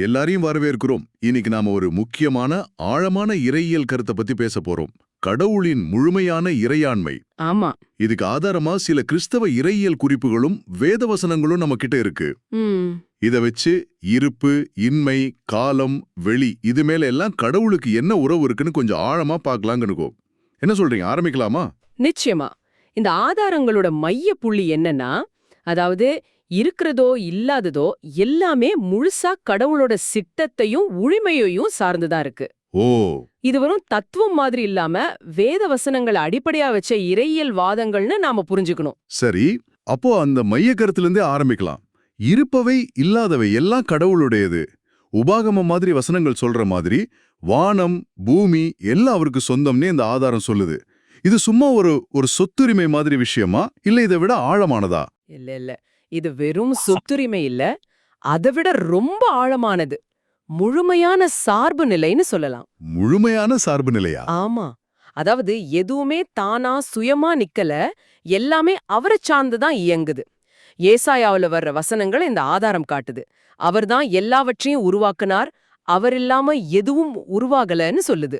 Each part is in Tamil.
எல்லாரையும் வரவேற்கிறோம். இன்னைக்கு நாம ஒரு முக்கியமான ஆழமான இறையியல் கருத்தை பத்தி பேச போறோம். கடவுளின் முழுமையான இறையாண்மை. ஆமா. இதுக்கு ஆதாரமா சில கிறிஸ்தவ இறையியல் குறிப்புகளும் வேதவசனங்களும் நம்ம கிட்ட இருக்கு. இத வச்சு இருப்பு இன்மை காலம் வெளி இது மேல எல்லாம் கடவுளுக்கு என்ன உறவு இருக்குன்னு கொஞ்சம் ஆழமா பார்க்கலாங்கனுக்கோ என்ன சொல்றீங்க? ஆரம்பிக்கலாமா? நிச்சயமா. இந்த ஆதாரங்களோட மைய புள்ளி என்னன்னா அதாவது இருக்கிறதோ இல்லாததோ எல்லாமே முழுசா கடவுளோட சிட்டத்தையும் உரிமையையும் சார்ந்துதான் இருக்கு. ஓ. இது வெறும் தத்துவம் மாதிரி இல்லாம வேத வசனங்களை அடிப்படையா வச்ச இறையியல் வாதங்கள்னு நாம புரிஞ்சுக்கணும். சரி அப்போ அந்த மைய கருத்திலிருந்தே ஆரம்பிக்கலாம். இருப்பவை இல்லாதவை எல்லாம் கடவுளுடையது. உபாகமம் மாதிரி வசனங்கள் சொல்ற மாதிரி வானம் பூமி எல்லாம் அவருக்கு சொந்தம்னே இந்த ஆதாரம் சொல்லுது. இது சும்மா ஒரு ஒரு சொத்துரிமை மாதிரி விஷயமா? இல்ல இதை விட ஆழமானதா? இல்ல இல்ல. இது வெறும் சொத்துரிமை இல்ல அதை விட ரொம்ப ஆழமானது. முழுமையான சார்பு நிலைன்னு சொல்லலாம். முழுமையான சார்பு நிலையா? ஆமா. அதாவது எதுவுமே தானா சுயமா நிக்கல எல்லாமே அவரை சார்ந்துதான் இயங்குது. ஏசாயாவுல வர்ற வசனங்கள் இந்த ஆதாரம் காட்டுது. அவர்தான் எல்லாவற்றையும் உருவாக்குனார் அவர் இல்லாம எதுவும் உருவாகலன்னு சொல்லுது.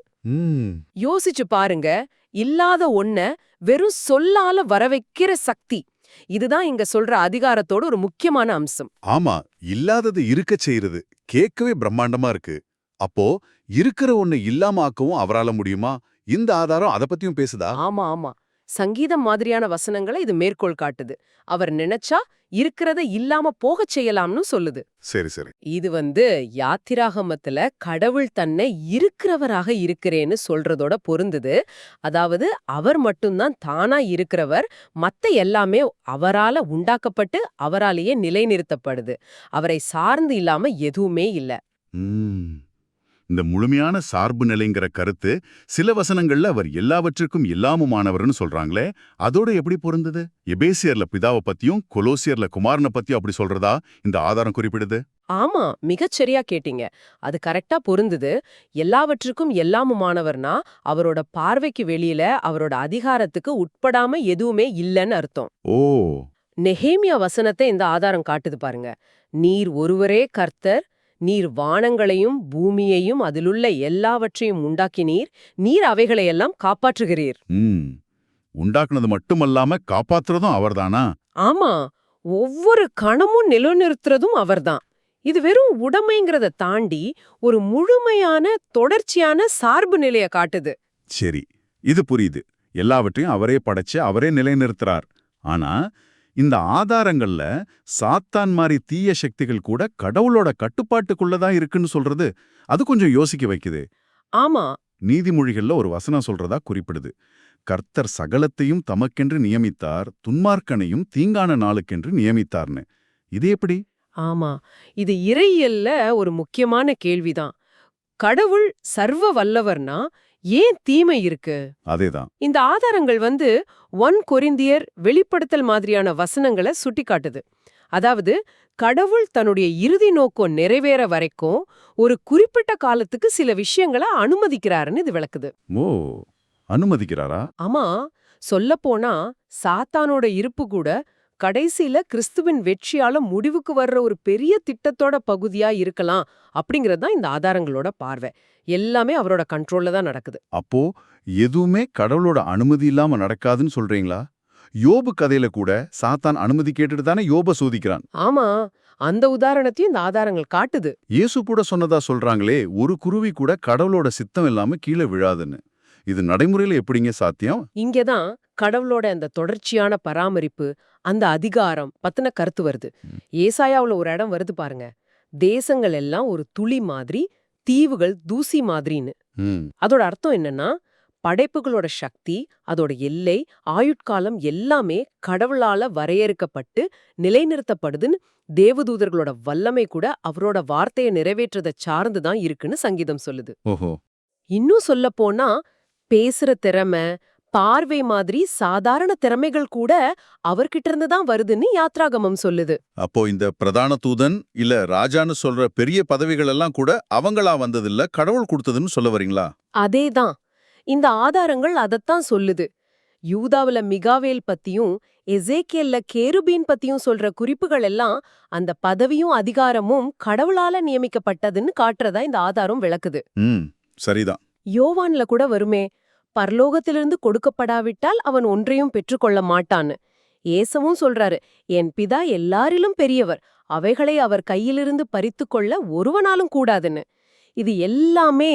யோசிச்சு பாருங்க இல்லாத ஒன்ன வெறும் சொல்லால வரவைக்கிற சக்தி. இதுதான் இங்க சொல்ற அதிகாரத்தோட ஒரு முக்கியமான அம்சம். ஆமா இல்லாதது இருக்க செய்யறது கேட்கவே பிரம்மாண்டமா இருக்கு. அப்போ இருக்கிற ஒண்ணு இல்லாம ஆக்கவும் அவரால முடியுமா? இந்த ஆதாரம் அத பத்தியும் பேசுதா? ஆமா ஆமா. சங்கீதம் மாதிரியான வசனங்களை இது மேற்கோள் காட்டுது. அவர் நினைச்சா இருக்கிறத இல்லாம போகச் செய்யலாம்னு சொல்லுது. சரி சரி. இது வந்து யாத்திராகமத்துல கடவுள் தன்னை இருக்கிறவராக இருக்கிறேன்னு சொல்றதோட பொருந்துது. அதாவது அவர் மட்டும்தான் தானா இருக்கிறவர். மத்த எல்லாமே அவரால உண்டாக்கப்பட்டு அவராலேயே நிலைநிறுத்தப்படுது. அவரை சார்ந்து இல்லாம எதுவுமே இல்ல. ம். இந்த முழுமையான சார்பு நிலைங்கிற கருத்து சில வசனங்கள்ல அவர் எல்லாவற்றிற்கும் எல்லாமுமானவர்னு சொல்றாங்களே அதோட எப்படி பொருந்தது? எபேசியர்ல பிதாவை பத்தியும் கொலோசியர்ல குமாரனை பத்தியும் அப்படி சொல்றதா இந்த ஆதாரம் குறிப்பிடுது? ஆமா மிகச்சரியா கேட்டீங்க. அது கரெக்டா பொருந்துது. எல்லாவற்றுக்கும் எல்லாமுமானவர்னா அவரோட பார்வைக்கு வெளியில அவரோட அதிகாரத்துக்கு உட்படாம எதுவுமே இல்லைன்னு அர்த்தம். ஓ. நெஹேமியா வசனத்தை இந்த ஆதாரம் காட்டுது பாருங்க. நீர் ஒருவரே கர்த்தர் நீர் வானங்களையும் பூமியையும் அதிலுள்ள எல்லாவற்றையும் உண்டாக்கினீர் நீர் அவைகளையெல்லாம் காப்பாற்றுகிறீர். உண்டாக்குனது மட்டுமல்லாம காப்பாத்துறதும் அவர்தானா? ஆமா. ஒவ்வொரு கணமும் நிலைநிறுத்துறதும் அவர்தான். இது வெறும் உடைமைங்கிறத தாண்டி ஒரு முழுமையான தொடர்ச்சியான சார்பு நிலைய காட்டுது. சரி. இது புரியுது. எல்லாவற்றையும் அவரே படைச்சு அவரே நிலைநிறுத்துறார். ஆனா இந்த ஆதாரங்கள்ல சாத்தான் மாதிரி தீய சக்திகள் கூட கடவுளோட கட்டுப்பாட்டுக்குள்ளதான் இருக்குன்னு சொல்றது அது கொஞ்சம் யோசிக்க வைக்குது. ஆமா. நீதிமொழிகள்ல ஒரு வசனம் சொல்றதா குறிப்பிடுது. கர்த்தர் சகலத்தையும் தமக்கென்று நியமித்தார் துன்மார்க்கனையும் தீங்கான நாளுக்கென்று நியமித்தார்னு. இது எப்படி? ஆமா. இது இறையியல்ல ஒரு முக்கியமான கேள்விதான். கடவுள் சர்வ வல்லவர்னா ஏன் தீமை இருக்கு? அதேதான். இந்த ஆதாரங்கள் வந்து ஒன் கொரிந்தியர் வெளிப்படுத்தல் மாதிரியான வசனங்களை சுட்டிக்காட்டுது. அதாவது கடவுள் தன்னுடைய இறுதி நோக்கம் நிறைவேற வரைக்கும் ஒரு குறிப்பிட்ட காலத்துக்கு சில விஷயங்களை அனுமதிக்கிறாருன்னு இது விளக்குது. ஓ அனுமதிக்கிறாரா? ஆமா சொல்லப்போனா சாத்தானோட இருப்பு கூட கடைசியில கிறிஸ்துவின் வெற்றியால முடிவுக்கு வர்ற ஒரு பெரிய திட்டத்தோட பகுதியா இருக்கலாம் அப்படிங்கறது தான் இந்த ஆதாரங்களோட பார்வை. எல்லாமே அவரோட கண்ட்ரோல்ல தான் நடக்குது. அப்போ எதுவுமே கடவுளோட அனுமதி இல்லாம நடக்காதுன்னு சொல்றீங்களா? யோபு கதையில கூட சாத்தான் அனுமதி கேட்டுட்டு தானே யோப சோதிக்கிறான். ஆமா அந்த உதாரணத்தையும் இந்த ஆதாரங்கள் காட்டுது. இயேசு கூட சொன்னதா சொல்றாங்களே ஒரு குருவி கூட கடவுளோட சித்தம் இல்லாம கீழே விழாதுன்னு. இது நடைமுறையில எப்படிங்க சாத்தியம்? இங்கதான் கடவுளோட அந்த தொடர்ச்சியான பராமரிப்பு அந்த அதிகாரம் பத்தின கருத்து வருது. ஏசாயாவுல ஒரு இடம் வருது பாருங்க. தேசங்கள் எல்லாம் ஒரு துளி மாதிரி தீவுகள் தூசி மாதிரின்னு. அதோட அர்த்தம் என்னன்னா படைப்புகளோட சக்தி அதோட எல்லை ஆயுட்காலம் எல்லாமே கடவுளால வரையறுக்கப்பட்டு நிலைநிறுத்தப்படுதுன்னு தேவதூதர்களோட வல்லமை கூட அவரோட வார்த்தையை நிறைவேற்றதை சார்ந்து தான் இருக்குன்னு சங்கீதம் சொல்லுது. இன்னும் சொல்லப் போனா பேசுற திறமை பார்வை மாதிரி சாதாரண திறமைகள் கூட அவர்கிட்ட இருந்து தான் வருதுன்னு யாத்ராகமம் சொல்லுது. அப்போ இந்த பிரதான தூதன் இல்ல ராஜான்னு சொல்ற பெரிய பதவிகள் எல்லாம் கூட அவங்களா வந்ததில்ல கடவுள் கொடுத்ததுன்னு சொல்ல வரீங்களா? அதேதான் இந்த ஆதாரங்கள் அதத்தான் சொல்லுது. யூதாவுல மிகாவேல் பத்தியும் எசேக்கியல்ல கேருபீன் பத்தியும் சொல்ற குறிப்புகள் எல்லாம் அந்த பதவியும் அதிகாரமும் கடவுளால நியமிக்கப்பட்டதுன்னு காட்டுறதா இந்த ஆதாரம் விளக்குது. சரிதான். யோவான்ல கூட வருமே பரலோகத்திலிருந்து கொடுக்கப்படாவிட்டால் அவன் ஒன்றையும் பெற்றுக்கொள்ள மாட்டான்னு. ஏசவும் சொல்றாரு என் பிதா எல்லாரிலும் பெரியவர் அவைகளை அவர் கையிலிருந்து பறித்துக் கொள்ள ஒருவனாலும் கூடாதுன்னு. இது எல்லாமே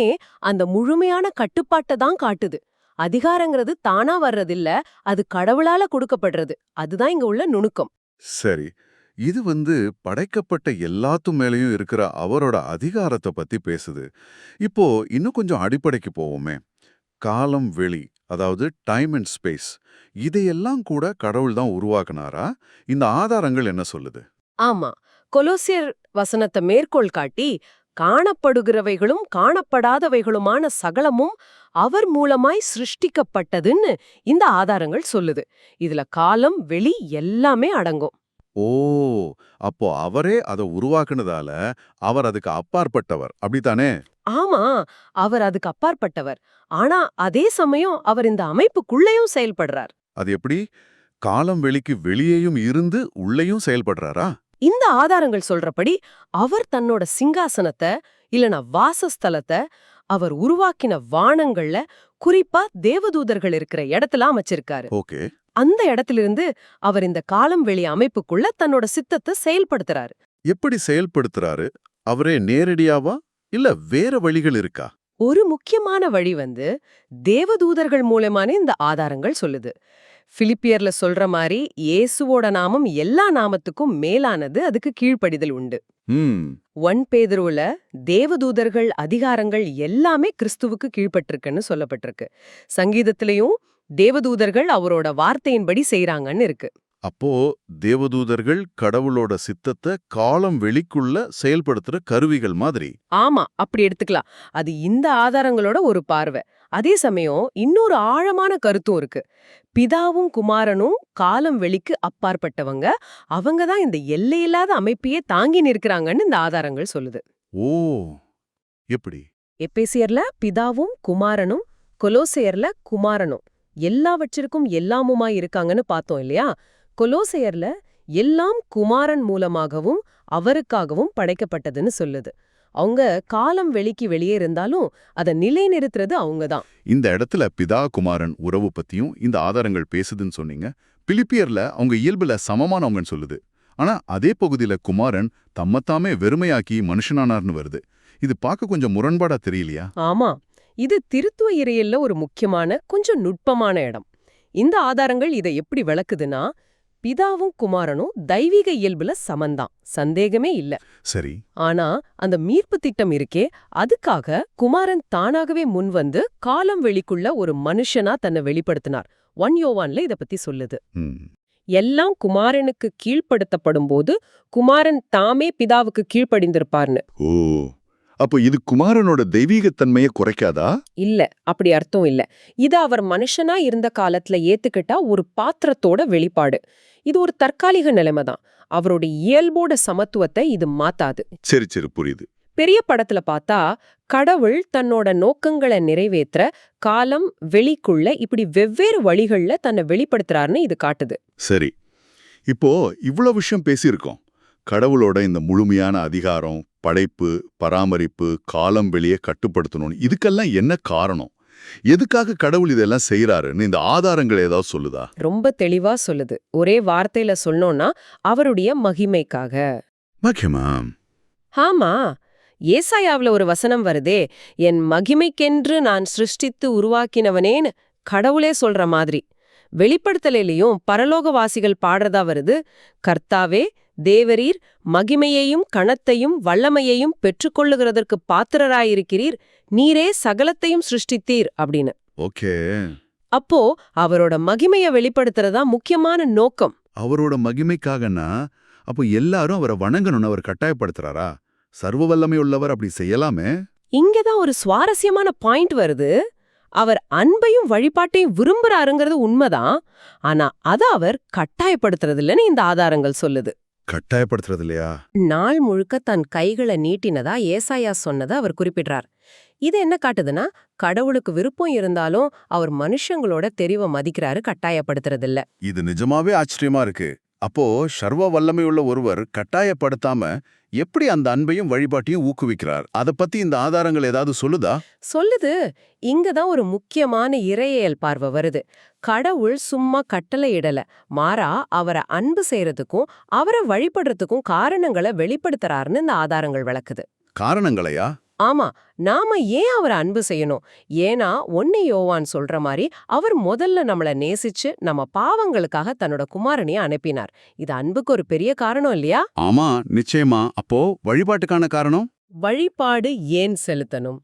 அந்த முழுமையான கட்டுப்பாட்டை தான் காட்டுது. அதிகாரங்கிறது தானா வர்றதில்ல அது கடவுளால கொடுக்கப்படுறது. அதுதான் இங்க உள்ள நுணுக்கம். சரி இது வந்து படைக்கப்பட்ட எல்லாத்து மேலயும் இருக்கிற அவரோட அதிகாரத்தை பத்தி பேசுது. இப்போ இன்னும் கொஞ்சம் அடிப்படைக்கு போவோமே. காலம் வெளி அதாவது டைம் அண்ட் ஸ்பேஸ் இதையெல்லாம் கூட கடவுள் தான் உருவாக்குனாரா? இந்த ஆதாரங்கள் என்ன சொல்லுது? ஆமா கொலோசியர் வசனத்தை மேற்கோள் காட்டி காணப்படுகிறவைகளும் காணப்படாதவைகளுமான சகலமும் அவர் மூலமாய் சிருஷ்டிக்கப்பட்டதுன்னு இந்த ஆதாரங்கள் சொல்லுது. இதுல காலம் வெளி எல்லாமே அடங்கும். ஓ! அப்போ அவரே அதை உருவாக்குனதால அவர் அதுக்கு அப்பாற்பட்டவர். அப்படித்தானே? ஆமா அவர் அதுக்கு அப்பாற்பட்டவர். ஆனா அதே சமயம் அவர் இந்த அமைப்புக்குள்ளேயும் செயல்படுறார். அது எப்படி? காலம் வெளிக்கு வெளியேயும் இருந்து உள்ளேயும் செயல்படுறாரா? இந்த ஆதாரங்கள் சொல்றபடி அவர் தன்னோட சிங்காசனத்தை இல்லனா வாசஸ்தலத்தை அவர் உருவாக்கின வானங்கள்ல குறிப்பா தேவதூதர்கள் இருக்கிற இடத்துல அமைச்சிருக்காரு. ஓகே. அந்த இடத்திலிருந்து அவர் இந்த காலம் வெளி அமைப்புக்குள்ள தன்னோட சித்தத்தை செயல்படுத்துறாரு. எப்படி செயல்படுத்துறாரு? அவரே நேரடியாவா? இல்ல வேற வழிகள் இருக்கா? ஒரு முக்கியமான வழி வந்து தேவதூதர்கள் மூலமான இந்த ஆதாரங்கள் சொல்லுது. பிலிப்பியர்ல சொல்ற மாதிரி இயேசுவோட நாமம் எல்லா நாமத்துக்கும் மேலானது அதுக்கு கீழ்ப்படிதல் உண்டு. ஒன் பேதுருவுல தேவதூதர்கள் அதிகாரங்கள் எல்லாமே கிறிஸ்துவுக்கு கீழ்ப்பட்டிருக்குன்னு சொல்லப்பட்டிருக்கு. சங்கீதத்திலையும் தேவதூதர்கள் அவரோட வார்த்தையின்படி செய்றாங்கன்னு இருக்கு. அப்போ தேவதூதர்கள் கடவுளோட சித்தத்தை காலம் வெளிக்குள்ள செயல்படுத்துற கருவிகள் மாதிரி. ஆமா அப்படி எடுத்துக்கலாம். அது இந்த ஆதாரங்களோட ஒரு பார்வை. அதே சமயம் இன்னொரு ஆழமான கருத்தும் இருக்கு. பிதாவும் குமாரனும் காலம் வெளிக்கு அப்பாற்பட்டவங்க அவங்க தான் இந்த எல்லையில்லாத அமைப்பையே தாங்கி நிற்கிறாங்கன்னு இந்த ஆதாரங்கள் சொல்லுது. ஓ எப்படி? எப்பேசியர்ல பிதாவும் குமாரனும் கொலோசையர்ல குமாரனும். எல்லாவற்றிற்கும் எல்லாமுமாய் இருக்காங்கன்னு பார்த்தோம் இல்லையா? கொலோசையர்ல எல்லாம் குமாரன் மூலமாகவும் அவருக்காகவும் படைக்கப்பட்டதுன்னு சொல்லுது. அவங்க காலம் வெளிக்கு வெளியே இருந்தாலும் அதை நிலைநிறுத்துறது அவங்க தான் இந்த இடத்துல பிதா குமாரன் உறவு பத்தியும் இந்த ஆதாரங்கள் பேசுதுன்னு சொன்னீங்க. பிலிப்பியர்ல அவங்க இயல்புல சமமானவங்கன்னு சொல்லுது. ஆனா அதே பகுதியில குமாரன் தம்மத்தாமே வெறுமையாக்கி மனுஷனானார்னு வருது. இது பார்க்க கொஞ்சம் முரண்பாடா தெரியலையா? ஆமா. இது திருத்துவ இறையில்ல ஒரு முக்கியமான கொஞ்சம் நுட்பமான இடம். இந்த ஆதாரங்கள் இதை எப்படி விளக்குதுன்னா பிதாவும் குமாரனும் தெய்வீக இயல்புல சமந்தான். சந்தேகமே இல்ல. சரி. ஆனா அந்த மீட்பு திட்டம் இருக்கே அதுக்காக குமாரன் தானாகவே முன்வந்து காலம் வெளிக்குள்ள ஒரு மனுஷனா தன்னை வெளிப்படுத்தினார். ஒன் யோவான்ல இத பத்தி சொல்லுது. எல்லாம் குமாரனுக்கு கீழ்ப்படுத்தப்படும் போது குமாரன் தாமே பிதாவுக்கு கீழ்ப்படிந்திருப்பார்னு. அப்போ இது குமாரனோட தெய்வீகத்தன்மையை குறைக்காதா? இல்ல அப்படி அர்த்தம் இல்ல. இது அவர் மனுஷனா இருந்த காலத்துல ஏத்துக்கிட்டா ஒரு பாத்திரத்தோட வெளிப்பாடு. இது ஒரு தற்காலிக நிலைமை தான். அவரோட இயல்போட சமத்துவத்தை இது மாத்தாது. சரி சரி புரியுது. பெரிய படத்துல பார்த்தா கடவுள் தன்னோட நோக்கங்களை நிறைவேற்ற காலம் வெளிக்குள்ள இப்படி வெவ்வேறு வழிகள்ல தன்னை வெளிப்படுத்துறாருன்னு இது காட்டுது. சரி. இப்போ இவ்வளோ விஷயம் பேசியிருக்கோம். கடவுளோட இந்த முழுமையான அதிகாரம் படைப்பு பராமரிப்பு காலம் வெளியே கட்டுப்படுத்தணும்னு இதுக்கெல்லாம் என்ன காரணம்? எதுக்காக கடவுள் இதெல்லாம் செய்யறாருன்னு இந்த ஆதாரங்கள் ஏதாவது சொல்லுதா? ரொம்ப தெளிவா சொல்லுது. ஒரே வார்த்தையில சொன்னோம்னா அவருடைய மகிமைக்காக. மகிமா? ஆமா. ஏசாயாவுல ஒரு வசனம் வருதே என் மகிமைக்கென்று நான் சிருஷ்டித்து உருவாக்கினவனேன்னு கடவுளே சொல்ற மாதிரி. வெளிப்படுத்தலையும் பரலோகவாசிகள் பாடுறதா வருது கர்த்தாவே தேவரீர் மகிமையையும் கணத்தையும் வல்லமையையும் பெற்றுக்கொள்ளுகிறதற்கு பாத்திரராயிருக்கிறீர். நீரே சகலத்தையும் சிருஷ்டித்தீர் அப்படின்னு. ஓகே. அப்போ அவரோட மகிமைய வெளிப்படுத்துறதா முக்கியமான நோக்கம். அவரோட மகிமைக்காகனா? அப்போ எல்லாரும் அவரை வணங்கணும்னு அவர் கட்டாயப்படுத்துறாரா? சர்வ வல்லமை உள்ளவர் அப்படி செய்யலாமே? இங்கதான் ஒரு சுவாரஸ்யமான பாயிண்ட் வருது. அவர் அன்பையும் வழிபாட்டையும் விரும்புறாருங்கிறது உண்மைதான். ஆனா அத அவர் கட்டாயப்படுத்துறது இல்லைன்னு இந்த ஆதாரங்கள் சொல்லுது. கட்டாயப்படுத்துறது இல்லையா நாள் முழுக்க தன் கைகளை நீட்டினதா ஏசாயா சொன்னதை அவர் குறிப்பிடுறார். இது என்ன காட்டுதுன்னா கடவுளுக்கு விருப்பம் இருந்தாலும் அவர் மனுஷங்களோட தெரிவை மதிக்கிறாரு கட்டாயப்படுத்துறதில்ல. இது நிஜமாவே ஆச்சரியமா இருக்கு. அப்போ சர்வ வல்லமையுள்ள ஒருவர் கட்டாயப்படுத்தாம எப்படி அந்த அன்பையும் வழிபாட்டையும் ஊக்குவிக்கிறார்? அத பத்தி இந்த ஆதாரங்கள் ஏதாவது சொல்லுதா? சொல்லுது. இங்கதான் ஒரு முக்கியமான இறையியல் பார்வை வருது. கடவுள் சும்மா கட்டளை இடல. மாறா அவரை அன்பு செய்யறதுக்கும் அவரை வழிபடுறதுக்கும் காரணங்களை வெளிப்படுத்துறாருன்னு இந்த ஆதாரங்கள் விளக்குது. காரணங்களையா? ஆமா நாம ஏன் அவரை அன்பு செய்யணும்? ஏன்னா ஒன்னு யோவான் சொல்ற மாதிரி அவர் முதல்ல நம்மள நேசிச்சு நம்ம பாவங்களுக்காக தன்னோட குமாரனைய அனுப்பினார். இது அன்புக்கு ஒரு பெரிய காரணம் இல்லையா? ஆமா நிச்சயமா. அப்போ வழிபாட்டுக்கான காரணம்? வழிபாடு ஏன் செலுத்தணும்?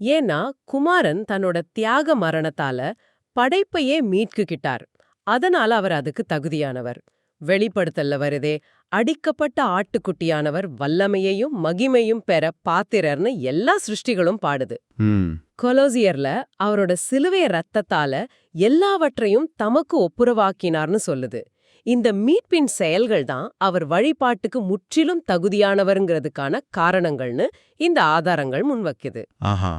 ஏன்னா குமாரன் தன்னோட தியாக மரணத்தால படைப்பையே மீட்குகிட்டார். அதனால அவர் அதுக்கு தகுதியானவர். வெளிப்படுத்தல்ல வருதே. அடிக்கப்பட்ட ஆட்டுக்குட்டியானவர் வல்லமையையும் மகிமையும் பெற பாத்திரர்னு எல்லா சிருஷ்டிகளும் பாடுது. கொலோசியர்ல அவரோட சிலுவை ரத்தத்தால எல்லாவற்றையும் தமக்கு ஒப்புரவாக்கினார்னு சொல்லுது. இந்த மீட்பின் செயல்கள் தான் அவர் வழிபாட்டுக்கு முற்றிலும் தகுதியானவருங்கிறதுக்கான காரணங்கள்னு இந்த ஆதாரங்கள் முன்வைக்குது. ஆஹா.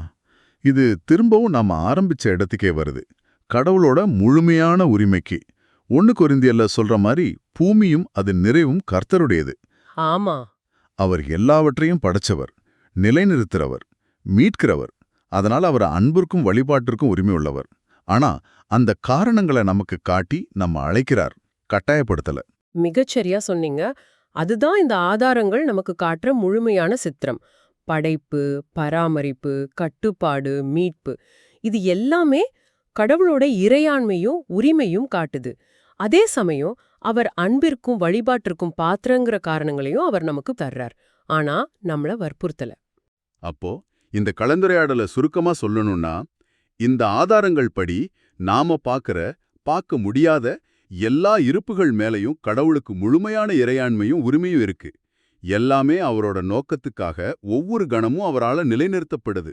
இது திரும்பவும் நாம ஆரம்பிச்ச இடத்துக்கே வருது. கடவுளோட முழுமையான உரிமைக்கு. ஒன்னு கொரிந்தியல்ல சொல்ற மாதிரி பூமியும் அது நிறைவும் கர்த்தருடையது. ஆமா. அவர் எல்லாவற்றையும் படைச்சவர் நிலைநிறுத்துறவர் மீட்கிறவர். அதனால அவர் அன்பிற்கும் வழிபாட்டிற்கும் உரிமை உள்ளவர். ஆனா அந்த காரணங்களை நமக்கு காட்டி நம்ம அழைக்கிறார் கட்டாயப்படுத்தல. மிகச்சரியா சொன்னீங்க. அதுதான் இந்த ஆதாரங்கள் நமக்கு காட்டுற முழுமையான சித்திரம். படைப்பு பராமரிப்பு கட்டுப்பாடு மீட்பு. இது எல்லாமே கடவுளோட இறையாண்மையும் உரிமையும் காட்டுது. அதே சமயம் அவர் அன்பிற்கும் வழிபாட்டிற்கும் பாத்திரங்கிற காரணங்களையும் அவர் நமக்கு தர்றார். ஆனா நம்மள வற்புறுத்தல. அப்போ இந்த கலந்துரையாடல சுருக்கமா சொல்லணும்னா இந்த ஆதாரங்கள் படி நாம பார்க்கற பார்க்க முடியாத எல்லா இருப்புகள் மேலையும் கடவுளுக்கு முழுமையான இறையாண்மையும் உரிமையும் இருக்கு. எல்லாமே அவரோட நோக்கத்துக்காக ஒவ்வொரு கணமும் அவரால நிலைநிறுத்தப்படுது.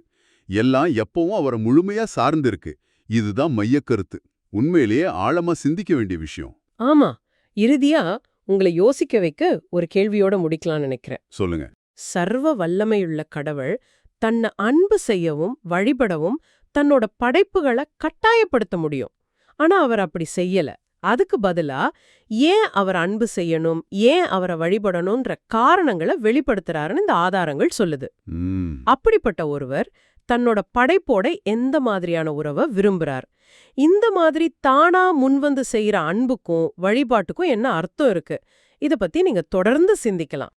எல்லாம் எப்பவும் அவரை முழுமையா சார்ந்திருக்கு. இதுதான் மையக்கருத்து உண்மையிலேயே ஆழமா சிந்திக்க வேண்டிய விஷயம். ஆமா. இறுதியா உங்களை யோசிக்க வைக்க ஒரு கேள்வியோட முடிக்கலாம்னு நினைக்கிறேன். சொல்லுங்க. சர்வ வல்லமையுள்ள கடவுள் தன்னை அன்பு செய்யவும் வழிபடவும் தன்னோட படைப்புகளை கட்டாயப்படுத்த முடியும். ஆனா அவர் அப்படி செய்யல. அதுக்கு பதிலா ஏன் அவர் அன்பு செய்யணும் ஏன் அவரை வழிபடணும்ன்ற காரணங்களை வெளிப்படுத்துறாருன்னு இந்த ஆதாரங்கள் சொல்லுது. அப்படிப்பட்ட ஒருவர் தன்னோட படைப்போட எந்த மாதிரியான உறவை விரும்புறார்? இந்த மாதிரி தானா முன்வந்து செய்யற அன்புக்கும் வழிபாட்டுக்கும் என்ன அர்த்தம் இருக்கு? இத பத்தி நீங்க தொடர்ந்து சிந்திக்கலாம்.